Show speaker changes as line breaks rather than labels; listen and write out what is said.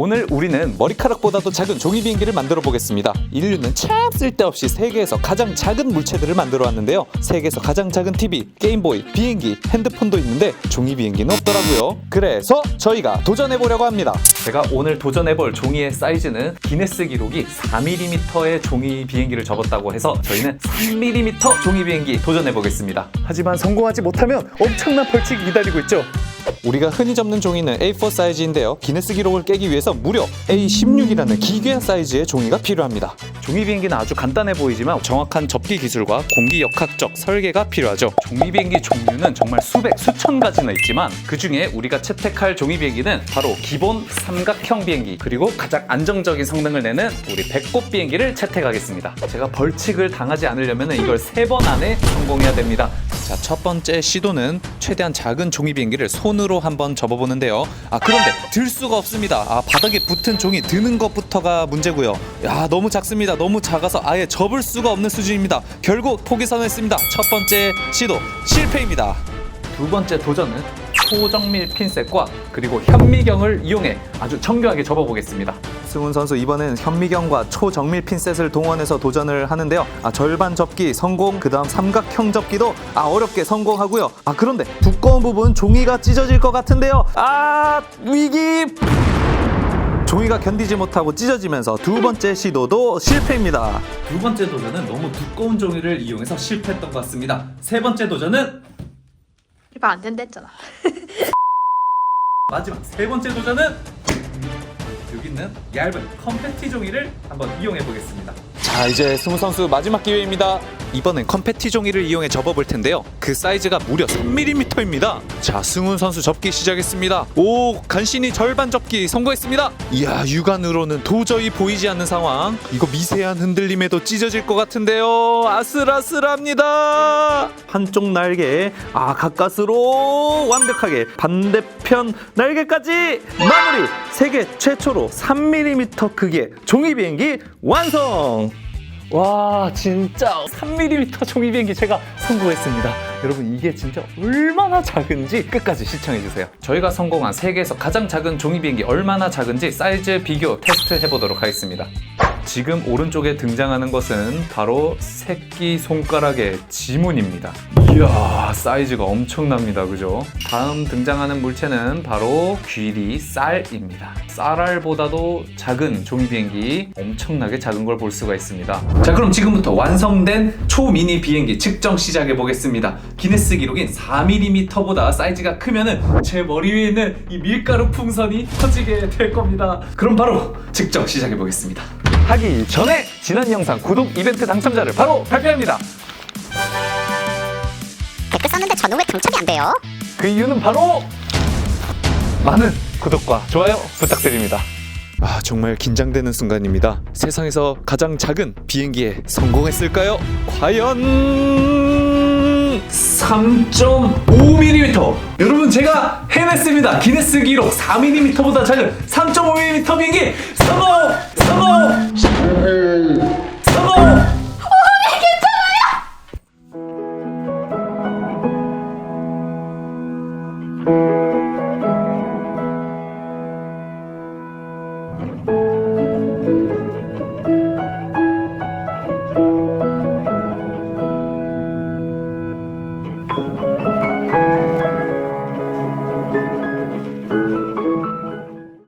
오늘 우리는 머리카락보다도 작은 종이 비행기를 만들어 보겠습니다. 인류는 참 쓸데없이 세계에서 가장 작은 물체들을 만들어 왔는데요. 세계에서 가장 작은 TV, 게임보이, 비행기, 핸드폰도 있는데 종이 비행기는 없더라고요. 그래서 저희가 도전해 보려고 합니다. 제가 오늘 도전해 볼 종이의 사이즈는 기네스 기록이 4mm의 종이 비행기를 접었다고 해서 저희는 3mm 종이 비행기 도전해 보겠습니다. 하지만 성공하지 못하면 엄청난 벌칙이 기다리고 있죠. 우리가 흔히 접는 종이는 A4 사이즈인데요. 기네스 기록을 깨기 위해서 무려 A16이라는 기괴한 사이즈의 종이가 필요합니다. 종이 비행기는 아주 간단해 보이지만 정확한 접기 기술과 공기 역학적 설계가 필요하죠. 종이 비행기 종류는 정말 수백, 수천 가지나 있지만 그 중에 우리가 채택할 종이 비행기는 바로 기본 삼각형 비행기 그리고 가장 안정적인 성능을 내는 우리 배꼽 비행기를 채택하겠습니다. 제가 벌칙을 당하지 않으려면 이걸 세 번 안에 성공해야 됩니다. 자, 첫 번째 시도는 최대한 작은 종이 비행기를 손으로 한번 접어보는데요. 아, 그런데 들 수가 없습니다. 아, 바닥에 붙은 종이 드는 것부터가 문제고요. 야, 너무 작습니다. 너무 작아서 아예 접을 수가 없는 수준입니다. 결국 포기 선언했습니다. 첫 번째 시도 실패입니다. 두 번째 도전은 초정밀 핀셋과 그리고 현미경을 이용해 아주 정교하게 접어보겠습니다. 승훈 선수 이번엔 현미경과 초정밀 핀셋을 동원해서 도전을 하는데요. 아, 절반 접기 성공, 그 다음 삼각형 접기도 아, 어렵게 성공하고요. 아 그런데 두꺼운 부분 종이가 찢어질 것 같은데요. 아 위기. 종이가 견디지 못하고 찢어지면서 두 번째 시도도 실패입니다. 두 번째 도전은 너무 두꺼운 종이를 이용해서 실패했던 것 같습니다. 세 번째 도전은
이거 안 된다 했잖아.
마지막 세 번째 도전은 여기 있는 얇은 컴패티 종이를 한번 이용해 보겠습니다. 자 이제 승우 선수 마지막 기회입니다. 이번엔 컴패티 종이를 이용해 접어볼 텐데요. 그 사이즈가 무려 3mm입니다. 자 승훈 선수 접기 시작했습니다. 오 간신히 절반 접기 성공했습니다. 이야 육안으로는 도저히 보이지 않는 상황. 이거 미세한 흔들림에도 찢어질 것 같은데요. 아슬아슬합니다. 한쪽 날개 아 가까스로 완벽하게 반대편 날개까지 마무리. 세계 최초로 3mm 크기의 종이 비행기 완성. 와 진짜 3mm 종이 비행기 제가 성공했습니다. 여러분 이게 진짜 얼마나 작은지 끝까지 시청해주세요. 저희가 성공한 세계에서 가장 작은 종이 비행기 얼마나 작은지 사이즈 비교 테스트 해보도록 하겠습니다. 지금 오른쪽에 등장하는 것은 바로 새끼 손가락의 지문입니다 이야 사이즈가 엄청납니다. 그죠? 다음 등장하는 물체는 바로 귀리 쌀입니다. 쌀알보다도 작은 종이 비행기 엄청나게 작은 걸 볼 수가 있습니다. 자 그럼 지금부터 완성된 초미니 비행기 측정 시작해 보겠습니다. 기네스 기록인 4mm보다 사이즈가 크면은 제 머리 위에 있는 이 밀가루 풍선이 터지게 될 겁니다. 그럼 바로 측정 시작해 보겠습니다. 하기 전에 지난 영상 구독 이벤트 당첨자를 바로 발표합니다
썼는데 저는 왜 당첨이 안 돼요?
그 이유는 바로 많은 구독과 좋아요 부탁드립니다. 아 정말 긴장되는 순간입니다. 세상에서 가장 작은 비행기에 성공했을까요? 과연 3.5mm. 여러분 제가 해냈습니다. 기네스 기록 4mm보다 작은 3.5mm 비행기! 성공! 성공! thank you